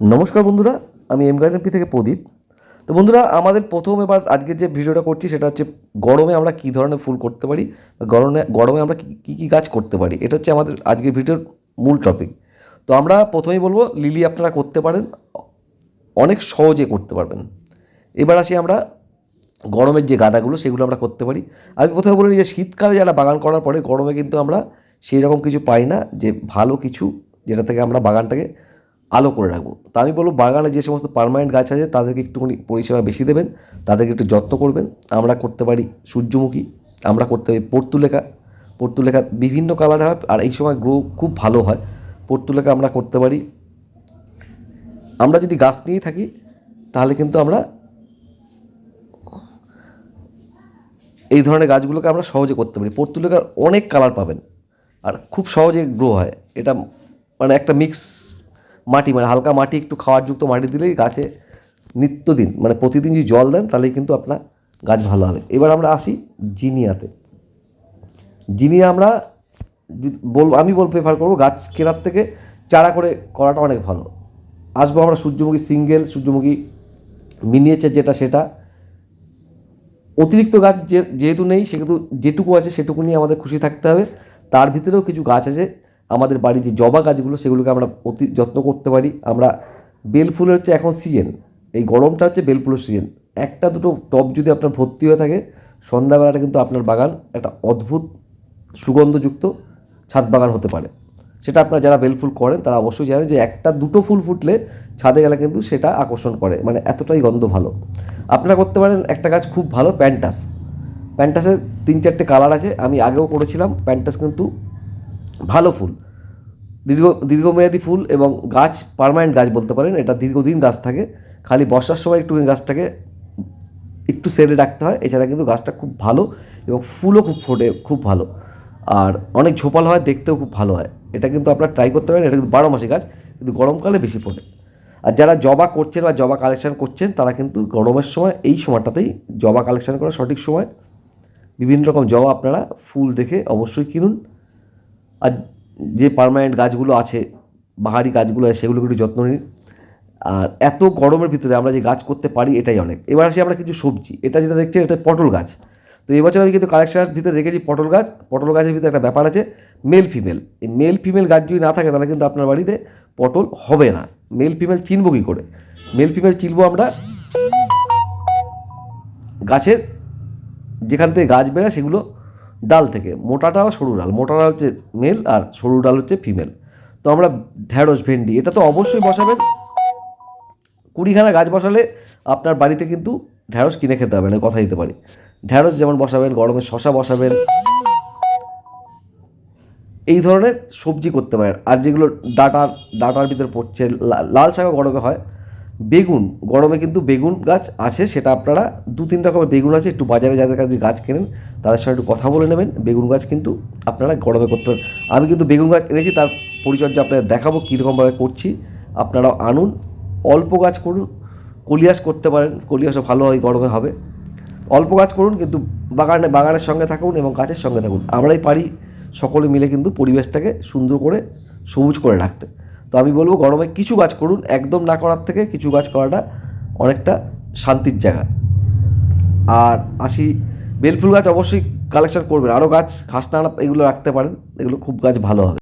নমস্কার বন্ধুরা, আমি এম গার্ডেন পি থেকে প্রদীপ। তো বন্ধুরা, আমাদের প্রথম এবার আজকের যে ভিডিওটা করছি, সেটা হচ্ছে গরমে আমরা কী ধরনের ফুল করতে পারি গরমে গরমে আমরা কী কী গাছ করতে পারি, এটা হচ্ছে আমাদের আজকের ভিডিওর মূল টপিক তো আমরা প্রথমেই বলব, লিলি আপনারা করতে পারেন, অনেক সহজে করতে পারবেন। এবার আসি আমরা গরমের যে গাঁদাগুলো, সেগুলো আমরা করতে পারি। আমি প্রথমে বলি যে শীতকালে যারা বাগান করার পরে গরমে কিন্তু আমরা সেই রকম কিছু পাই না, যে ভালো কিছু যেটা থেকে আমরা বাগানটাকে আলো করে রাখব। তা আমি বলব, বাগানে যে সমস্ত পার্মানেন্ট গাছ আছে, তাদেরকে একটুখানি পরিষেবা বেশি দেবেন, তাদেরকে একটু যত্ন করবেন। আমরা করতে পারি সূর্যমুখী, আমরা করতে পারি পর্তুলেখা। পর্তুলেখা বিভিন্ন কালারে হয়, আর এই সময় গ্রো খুব ভালো হয়। পর্তুলেখা আমরা করতে পারি। আমরা যদি গাছ নিয়েই থাকি, তাহলে কিন্তু আমরা এই ধরনের গাছগুলোকে আমরা সহজে করতে পারি। পর্তুলেখার অনেক কালার পাবেন, আর খুব সহজে গ্রো হয়। এটা মানে একটা মিক্স মাটি মানে হালকা মাটি, একটু খাওয়ার যুক্ত মাটি দিলেই গাছে নিত্যদিন মানে প্রতিদিন যদি জল দেন, তাহলেই কিন্তু আপনার গাছ ভালো হবে। এবার আমরা আসি জিনিয়াতে। জিনিয়া আমরা বল, আমি বল প্রেফার করব গাছ কেনার থেকে চারা করে করাটা অনেক ভালো। আসব আমরা সূর্যমুখী সিঙ্গেল, সূর্যমুখী মিনিয়েচার যেটা সেটা। অতিরিক্ত গাছ যেহেতু নেই, সেহেতু যেটুকু আছে সেটুকু নিয়ে আমাদের খুশি থাকতে হবে। তার ভিতরেও কিছু গাছ আছে আমাদের বাড়ির যে জবা গাছগুলো, সেগুলোকে আমরা অতি যত্ন করতে পারি। আমরা বেল ফুলের হচ্ছে এখন সিজন এই গরমটা হচ্ছে বেল ফুলের সিজন একটা দুটো টব যদি আপনার ভর্তি হয়ে থাকে, সন্ধ্যাবেলাটা কিন্তু আপনার বাগান একটা অদ্ভুত সুগন্ধযুক্ত ছাদ বাগান হতে পারে। সেটা আপনারা যারা বেল ফুল করেন, তারা অবশ্যই জানেন যে একটা দুটো ফুল ফুটলে ছাদে গেলে কিন্তু সেটা আকর্ষণ করে। মানে এতটাই গন্ধ ভালো। আপনারা করতে পারেন একটা গাছ খুব ভালো, প্যান্টাস। প্যান্টাসের তিন চারটে কালার আছে। আমি আগেও করেছিলাম। প্যান্টাস কিন্তু ভালো ফুল। দীর্ঘ, দীর্ঘমেয়াদী ফুল এবং গাছ পার্মানেন্ট গাছ বলতে পারেন, এটা দীর্ঘদিন গাছ থাকে। খালি বর্ষার সময় একটু গাছটাকে একটু সেরে রাখতে হয়, এছাড়া কিন্তু গাছটা খুব ভালো এবং ফুলও খুব ফোটে, খুব ভালো। আর অনেক ঝোপাল হয়, দেখতেও খুব ভালো হয়। এটা কিন্তু আপনারা ট্রাই করতে পারেন, এটা কিন্তু বারো মাসে গাছ, কিন্তু গরমকালে বেশি ফোটে। আর যারা জবা করছেন বা জবা কালেকশান করছেন, তারা কিন্তু গরমের সময় এই সময়টাতেই জবা কালেকশান করার সঠিক সময়। বিভিন্ন রকম জবা আপনারা ফুল দেখে অবশ্যই কিনুন। আর যে পার্মানেন্ট গাছগুলো আছে, বাহারি গাছগুলো আছে, সেগুলোকে একটু যত্ন নিন। আর এত গরমের ভিতরে আমরা যে গাছ করতে পারি, এটাই অনেক। এবার আসি আমরা কিছু সবজি। এটা যেটা দেখছি এটা পটল গাছ। তো এবছর আমি কিন্তু কালেকশনের ভিতরে রেখেছি পটল গাছ। পটল গাছের ভিতরে একটা ব্যাপার আছে মেল ফিমেল এই মেল ফিমেল গাছ যদি না থাকে, তাহলে কিন্তু আপনার বাড়িতে পটল হবে না। মেল ফিমেল চিনবো কী করে? মেল ফিমেল চিনবো আমরা গাছের, যেখান থেকে গাছ বেরোয়, সেগুলো ডাল থেকে। মোটাটা সরু ডাল। মোটা ডাল হচ্ছে মেল আর সরু ডাল হচ্ছে ফিমেল তো আমরা ঢ্যাঁড়স, ভেন্ডি, এটা তো অবশ্যই বসাবেন। কুড়িখানা গাছ বসালে আপনার বাড়িতে কিন্তু ঢ্যাঁড়স কিনে খেতে হবে, না কথা দিতে পারি। ঢ্যাঁড়স যেমন বসাবেন, গরমে শশা বসাবেন। এই ধরনের সবজি করতে পারেন। আর যেগুলো ডাটার ডাটার ভিতরে পড়ছে লাল শাকও গরমে হয়। বেগুন, গরমে কিন্তু বেগুন গাছ আছে, সেটা আপনারা দু, তিন রকমের বেগুন আছে, একটু বাজারে যাদের কাছে গাছ কেনেন, তাদের সঙ্গে একটু কথা বলে নেবেন। বেগুন গাছ কিন্তু আপনারা গরমে করতে পারেন। আমি কিন্তু বেগুন গাছ এনেছি, তার পরিচর্যা আপনাদের দেখাবো, কীরকমভাবে করছি। আপনারাও আনুন, অল্প গাছ করুন, কলিয়াস করতে পারেন, কলিয়াসও ভালো হয়, গরমে হবে। অল্প গাছ করুন, কিন্তু বাগানে, বাগানের সঙ্গে থাকুন এবং গাছের সঙ্গে থাকুন। আমরাই পারি সকলে মিলে কিন্তু পরিবেশটাকে সুন্দর করে সবুজ করে রাখতে। তো আমি বলব গরমে কিছু কাজ করুন, একদম না করার থেকে কিছু কাজ করাটা অনেকটা শান্তির জায়গা। আর আসি, বেলফুল গাছ অবশ্যই কালেকশন করবেন। আরও গাছ, হাসনাড়া এগুলো রাখতে পারেন, এগুলো খুব গাছ ভালো হবে।